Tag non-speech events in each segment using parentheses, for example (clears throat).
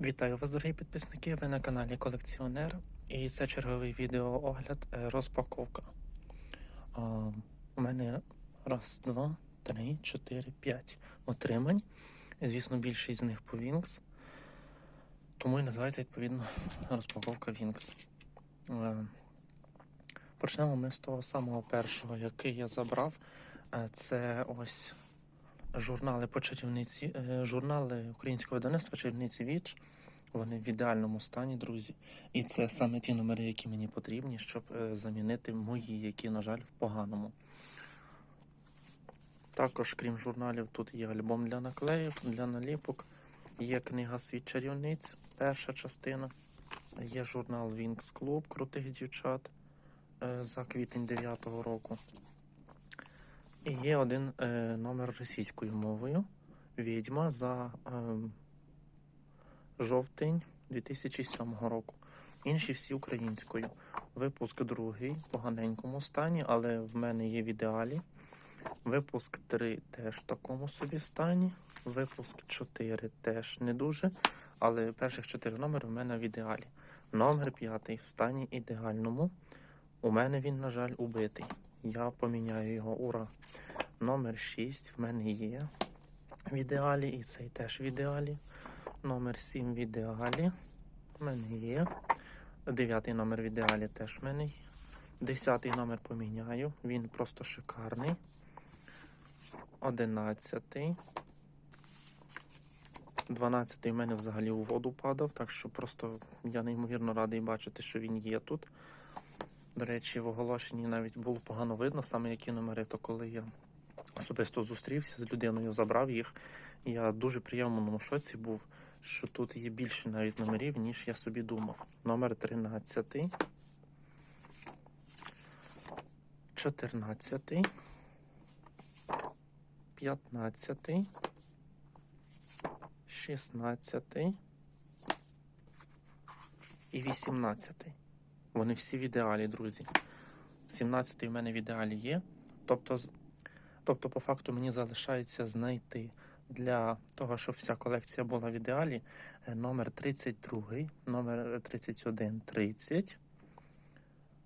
Вітаю вас, дорогі підписники. Ви на каналі Колекціонер. І це черговий відеоогляд е, розпаковка. А, у мене раз, два, три, чотири, п'ять отримань. Звісно, більшість з них по Wings. Тому і називається відповідно розпаковка Wings. Е, Почнемо ми з того самого першого, який я забрав. Е, Це ось журнали по чарівниці, е, журнали українського видавництва чарівниці Віч. Вони в ідеальному стані, друзі. І це саме ті номери, які мені потрібні, щоб е, замінити мої, які, на жаль, в поганому. Також, крім журналів, тут є альбом для наклеїв, для наліпок, є книга Світ чарівниць, перша частина, є журнал Wings Club крутих дівчат е, за квітень 9-го року. І є один е, номер російською мовою Відьма за е, жовтень 2007 року. Інші всі українською. Випуск другий в поганенькому стані, але в мене є в ідеалі. Випуск 3 теж в такому собі стані. Випуск 4 теж не дуже. Але перших 4 номери в мене в ідеалі. Номер 5 в стані ідеальному. У мене він, на жаль, убитий. Я поміняю його. Ура! Номер 6 в мене є в ідеалі, і цей теж в ідеалі. Номер 7 в ідеалі. В мене є. Дев'ятий номер в ідеалі теж в мене є. Десятий номер поміняю. Він просто шикарний. Одинадцятий. Дванадцятий в мене взагалі у воду падав, так що просто я неймовірно радий бачити, що він є тут. До речі, в оголошенні навіть було погано видно, саме які номери, то коли я особисто зустрівся з людиною, забрав їх. Я дуже приємному шоці був, що тут є більше навіть номерів, ніж я собі думав. Номер 13, 14, 15, 16 і 18. Вони всі в ідеалі, друзі. 17 в мене в ідеалі є. Тобто, тобто, по факту мені залишається знайти для того, щоб вся колекція була в ідеалі, е, номер 32, номер 31, 30,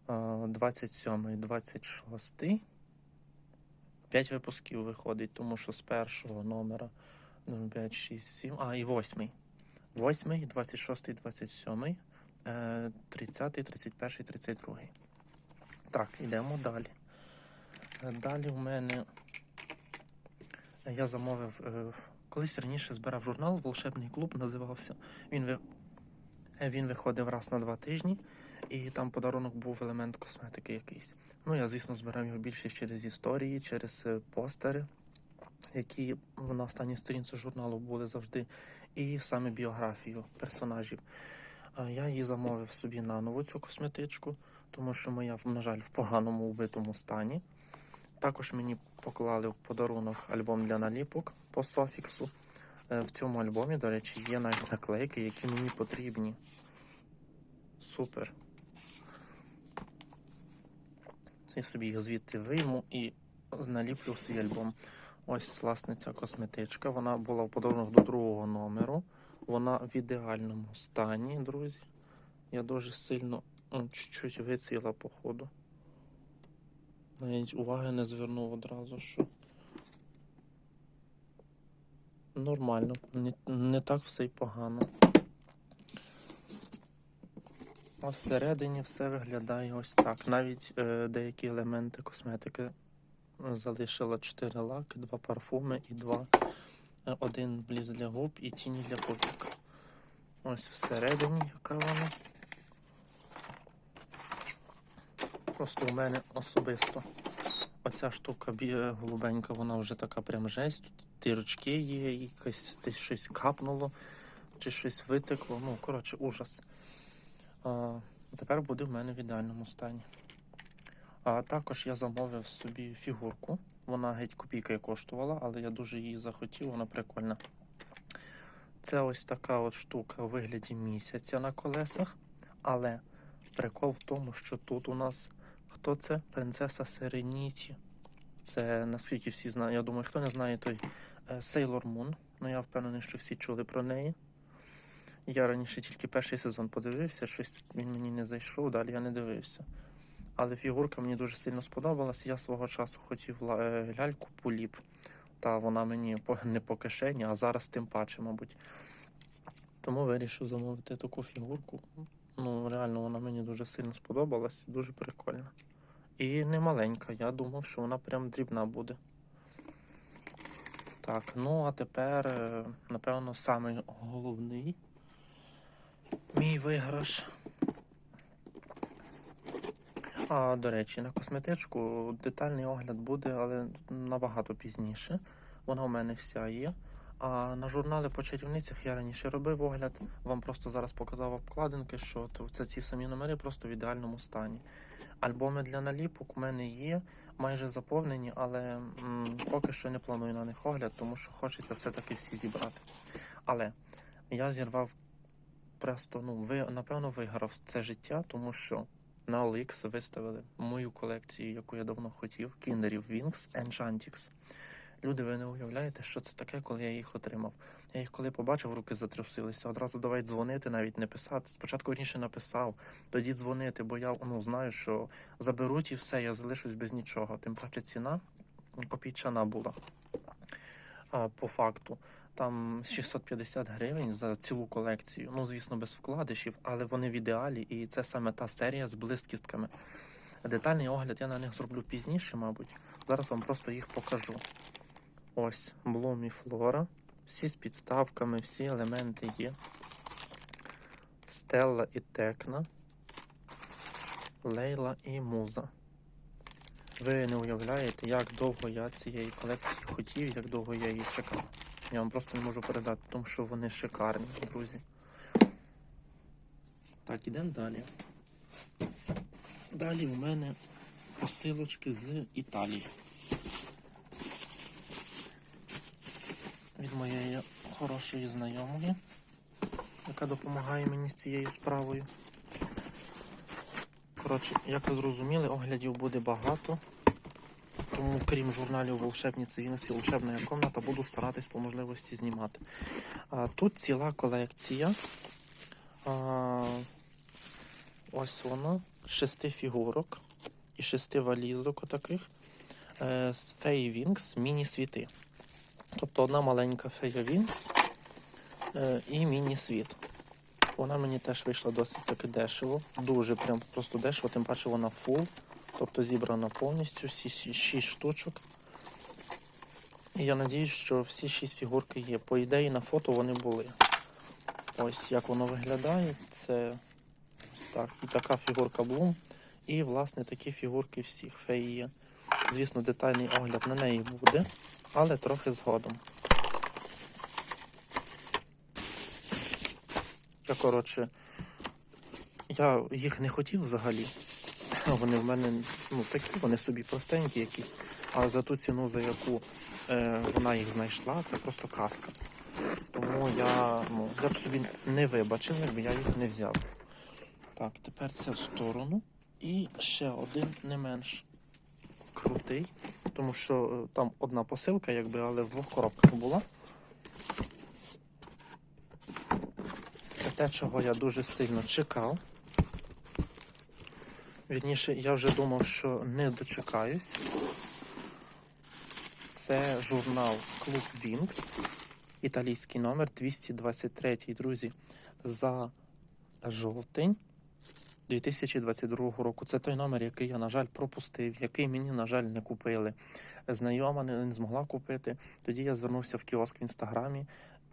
е, 27, 26. 5 випусків виходить, тому що з першого номера 05, 6, 7, а і 8. 8, 26, 27, е, 30, 31, 32. Так, йдемо далі. Е, Далі в мене я замовив. е, Колись раніше збирав журнал Волшебний клуб називався. Він, е, він виходив раз на два тижні, і там подарунок був елемент косметики якийсь. Ну, я, звісно, збирав його більше через історії, через е, постери, які на останній сторінці журналу були завжди, і саме біографію персонажів. Я її замовив собі на нову цю косметичку, тому що моя, на жаль, в поганому вбитому стані. Також мені поклали в подарунок альбом для наліпок по софіксу. Е, В цьому альбомі, до речі, є навіть наклейки, які мені потрібні. Супер. Я собі їх звідти вийму і наліплю свій альбом. Ось, власне, ця косметичка. Вона була в подарунок до другого номеру. Вона в ідеальному стані, друзі. Я дуже сильно чуть-чуть виціла, походу. Навіть уваги не звернув одразу, що нормально, не, не так все й погано. А всередині все виглядає ось так. Навіть е, деякі елементи косметики залишила 4 лаки, 2 парфуми і 2, е, один бліз для губ і тіні для повік. Ось всередині, яка вона. Просто у мене особисто оця штука голубенька, вона вже така прям жесть. Тут дірочки є, якось десь щось капнуло, чи щось витекло. Ну, коротше, ужас. А, тепер буде в мене в ідеальному стані. А також я замовив собі фігурку. Вона геть копійка коштувала, але я дуже її захотів, вона прикольна. Це ось така от штука у вигляді місяця на колесах. Але прикол в тому, що тут у нас хто це? Принцеса Сереніті. Це наскільки всі знають. Я думаю, хто не знає, той е, Sailor Moon. Ну я впевнений, що всі чули про неї. Я раніше тільки перший сезон подивився, щось він мені не зайшов, далі я не дивився. Але фігурка мені дуже сильно сподобалась. Я свого часу хотів е, ляльку Пуліп, та вона мені не по кишені, а зараз тим паче, мабуть. Тому вирішив замовити таку фігурку. Ну, реально, вона мені дуже сильно сподобалась, дуже прикольна. І не маленька. Я думав, що вона прям дрібна буде. Так, ну а тепер, е, напевно, самий головний мій виграш. А, до речі, на косметичку детальний огляд буде, але набагато пізніше. Вона у мене вся є. А на журнали по чарівницях я раніше робив огляд. Вам просто зараз показав обкладинки, що це ці самі номери просто в ідеальному стані. Альбоми для наліпок у мене є, майже заповнені, але м, поки що не планую на них огляд, тому що хочеться все-таки всі зібрати. Але я зірвав просто, ну, ви, напевно, виграв це життя, тому що на OLX виставили мою колекцію, яку я давно хотів, кіндерів Wings Enchantics. Люди, ви не уявляєте, що це таке, коли я їх отримав. Я їх коли побачив, руки затрясилися. Одразу давай дзвонити, навіть не писати. Спочатку раніше написав, тоді дзвонити, бо я ну, знаю, що заберуть і все, я залишусь без нічого. Тим паче ціна копійчана була. А, по факту. Там 650 гривень за цілу колекцію. Ну, звісно, без вкладишів, але вони в ідеалі, і це саме та серія з блискітками. Детальний огляд я на них зроблю пізніше, мабуть. Зараз вам просто їх покажу. Ось Bloom і Flora. Всі з підставками, всі елементи є. Стелла і Текна. Лейла і Муза. Ви не уявляєте, як довго я цієї колекції хотів, як довго я її чекав. Я вам просто не можу передати, тому що вони шикарні, друзі. Так, ідемо далі. Далі у мене посилочки з Італії. Моєї хорошої знайомої, яка допомагає мені з цією справою. Коротше, як ви зрозуміли, оглядів буде багато. Тому, крім журналів Волшебниці Вінкс і Волшебна комната, буду старатись по можливості знімати. А, тут ціла колекція. А, ось вона. Шести фігурок і шести валізок отаких. Е, з Феї Вінкс міні-світи. Тобто одна маленька фея Вінкс е, і міні-світ. Вона мені теж вийшла досить таки дешево. Дуже прям просто дешево, тим паче вона фул. Тобто зібрана повністю, всі ші- шість штучок. І я надіюсь, що всі шість фігурки є. По ідеї на фото вони були. Ось як воно виглядає. Це так. І така фігурка Bloom. І, власне, такі фігурки всіх феї є. Звісно, детальний огляд на неї буде, але трохи згодом. Я, коротше, я їх не хотів взагалі. Вони в мене ну, такі, вони собі простенькі якісь. А за ту ціну, за яку е, вона їх знайшла, це просто казка. Тому я, ну, я б собі не вибачив, якби я їх не взяв. Так, тепер це в сторону. І ще один не менш крутий, тому що е, там одна посилка, якби, але в двох коробках була. Це те, чого я дуже сильно чекав. Вірніше, я вже думав, що не дочекаюсь. Це журнал Клуб Вінкс, італійський номер 223, друзі, за жовтень 2022 року. Це той номер, який я, на жаль, пропустив, який мені, на жаль, не купили. Знайома не, змогла купити. Тоді я звернувся в кіоск в інстаграмі,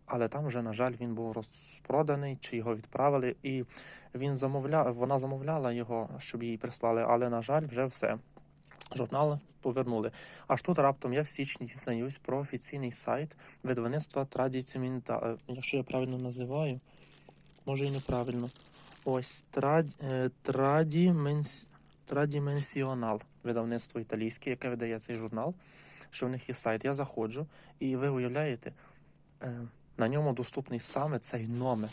але там вже, на жаль, він був розпроданий, чи його відправили. І він замовляв, вона замовляла його, щоб їй прислали, але, на жаль, вже все. Журнал повернули. Аж тут раптом я в січні дізнаюсь про офіційний сайт видавництва Традіцімінта. Якщо я правильно називаю, може і неправильно. Ось трад, е, видавництво італійське, яке видає цей журнал, що в них є сайт. Я заходжу, і ви уявляєте, е, на ньому доступний саме цей номер.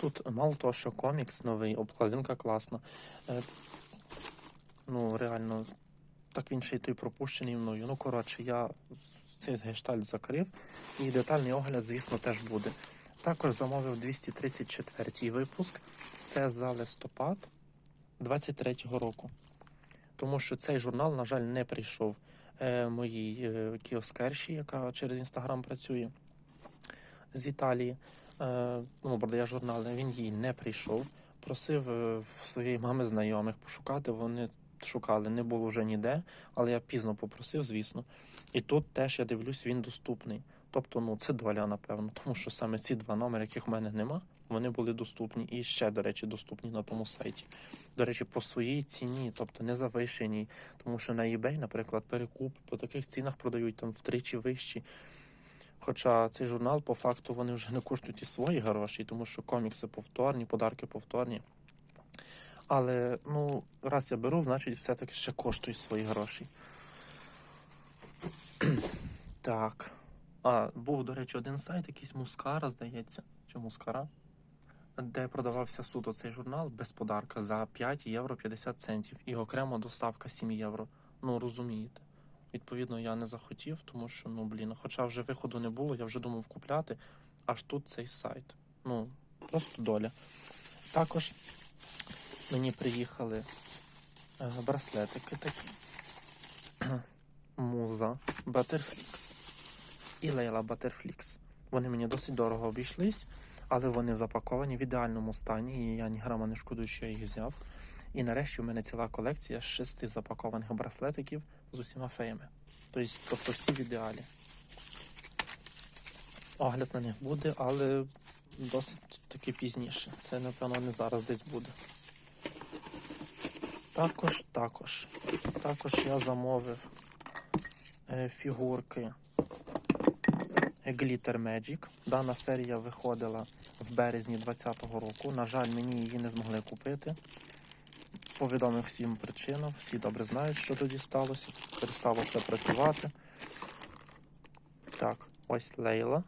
Тут мало того, що комікс новий, обкладинка класна. Е, ну, реально, так він ще й той пропущений мною. Ну, коротше, я цей гештальт закрив, і детальний огляд, звісно, теж буде. Також замовив 234 випуск. Це за листопад 23-го року. Тому що цей журнал, на жаль, не прийшов е, моїй е, кіоскерші, яка через інстаграм працює з Італії. Е, ну, продає журнали. Він їй не прийшов. Просив е, своєї мами знайомих пошукати. Вони шукали, не було вже ніде, але я пізно попросив, звісно. І тут теж я дивлюсь, він доступний. Тобто, ну це доля, напевно, тому що саме ці два номери, яких в мене нема, вони були доступні і ще, до речі, доступні на тому сайті. До речі, по своїй ціні, тобто не завищеній, тому що на eBay, наприклад, перекуп по таких цінах продають там втричі вищі. Хоча цей журнал, по факту, вони вже не коштують і свої гроші, тому що комікси повторні, подарки повторні. Але ну, раз я беру, значить все-таки ще коштує свої гроші. (clears throat) так. А, був, до речі, один сайт, якийсь Мускара, здається, чи Мускара, де продавався суто цей журнал без подарка за 5 євро 50 центів і окремо доставка 7 євро. Ну, розумієте. Відповідно, я не захотів, тому що, ну, блін, хоча вже виходу не було, я вже думав купляти, аж тут цей сайт. Ну, просто доля. Також мені приїхали е, браслетики такі. (clears throat) Муза, Butterflix і Лейла Butterflix. Вони мені досить дорого обійшлись, але вони запаковані в ідеальному стані, і я ні грама не шкодую, що я їх взяв. І нарешті в мене ціла колекція з шести запакованих браслетиків з усіма феями. Тобто, тобто всі в ідеалі. Огляд на них буде, але досить таки пізніше. Це, напевно, не зараз десь буде. Також, також, також я замовив е, фігурки Glitter Magic. Дана серія виходила в березні 2020 року. На жаль, мені її не змогли купити. По відомим всім причинам. Всі добре знають, що тоді сталося. Перестало все працювати. Так, ось Лейла.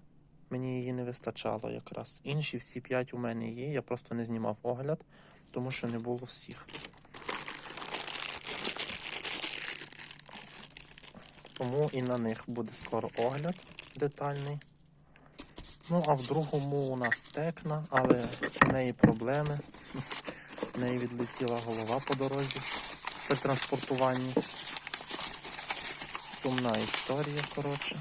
Мені її не вистачало якраз. Інші всі п'ять у мене є. Я просто не знімав огляд, тому що не було всіх. Тому і на них буде скоро огляд детальний. Ну, а в другому у нас текна, але в неї проблеми. В неї відлетіла голова по дорозі при транспортуванні. Сумна історія, коротше.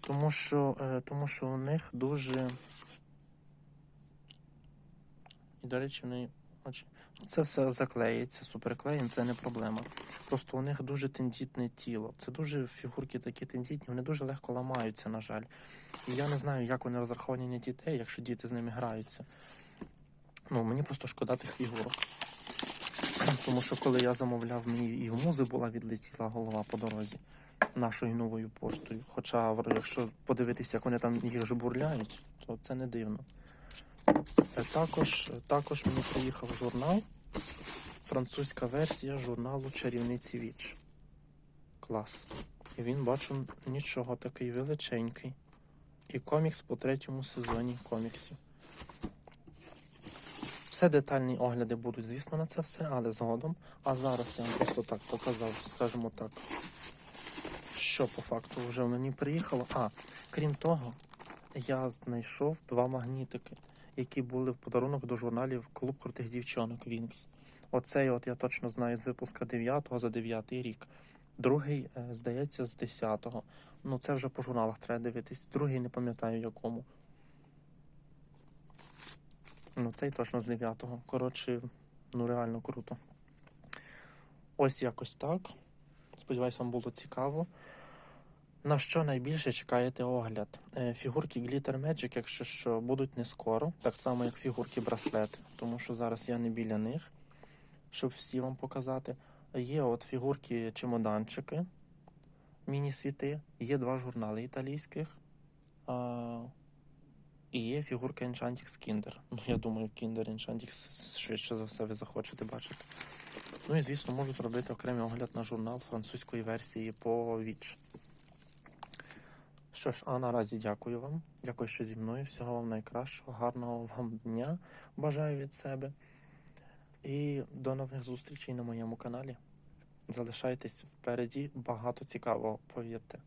Тому що, е, тому що у них дуже. І, до речі, в неї очі. Це все заклеїться суперклеєм, це не проблема. Просто у них дуже тендітне тіло. Це дуже фігурки такі тендітні, вони дуже легко ламаються, на жаль. І я не знаю, як вони розраховані на дітей, якщо діти з ними граються. Ну, мені просто шкода тих фігурок. (clears throat) Тому що коли я замовляв, мені і в музи була відлетіла голова по дорозі нашою новою поштою. Хоча, якщо подивитися, як вони там їх жбурляють, то це не дивно. Е, Також, також мені приїхав журнал, французька версія журналу Чарівниці Віч. Клас. І він, бачу, нічого такий величенький. І комікс по третьому сезоні коміксів. Все детальні огляди будуть, звісно, на це все, але згодом. А зараз я вам просто так показав, скажімо так, що по факту вже мені приїхало. А, крім того, я знайшов два магнітики, які були в подарунок до журналів Клуб крутих дівчонок Вінкс. Оцей от я точно знаю з випуска 9-го за 9 рік. Другий, е, здається, з 10-го. Ну, це вже по журналах треба дивитись. Другий не пам'ятаю якому. Ну, цей точно з 9-го. Коротше, ну реально круто. Ось якось так. Сподіваюсь, вам було цікаво. На що найбільше чекаєте огляд? Е, Фігурки Glitter Magic, якщо що, будуть не скоро, так само як фігурки браслети, тому що зараз я не біля них, щоб всі вам показати. Є от фігурки чемоданчики, міні-світи, є два журнали італійських. І є фігурка Enchantix Kinder. Ну, я думаю, Kinder Enchantix швидше за все ви захочете бачити. Ну і звісно, можу зробити окремий огляд на журнал французької версії по Віч. Що ж, а наразі дякую вам. Дякую, що зі мною. Всього вам найкращого, гарного вам дня. Бажаю від себе. І до нових зустрічей на моєму каналі. Залишайтесь впереді, багато цікавого, повірте.